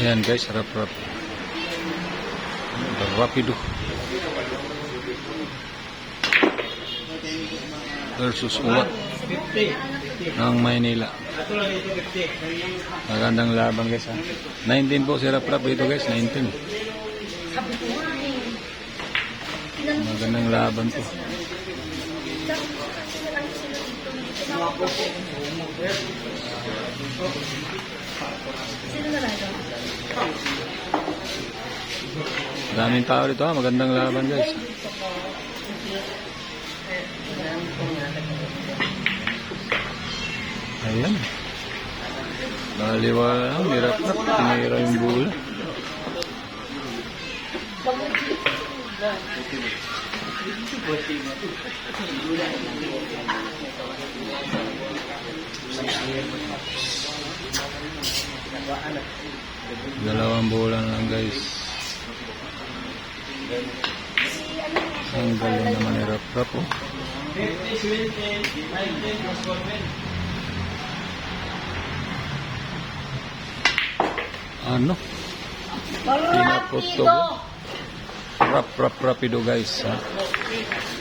Ayan guys, rap rap. Rapido. Versus Uwat ng Maynila. Magandang laban guys ha. 19 po si rap rap dito guys, 19. Sabi ko nga eh. Tinanong ko Magandang laban po. Sino na? Daming tao dito ha, magandang laban guys. Ayan. Baliwala lang, nirap-rap, tinira yung bola. Dalawang bola na lang guys. Ang galing naman ni Rap Rap oh. Ano? Pinapot to. Rap rap rapido guys ha.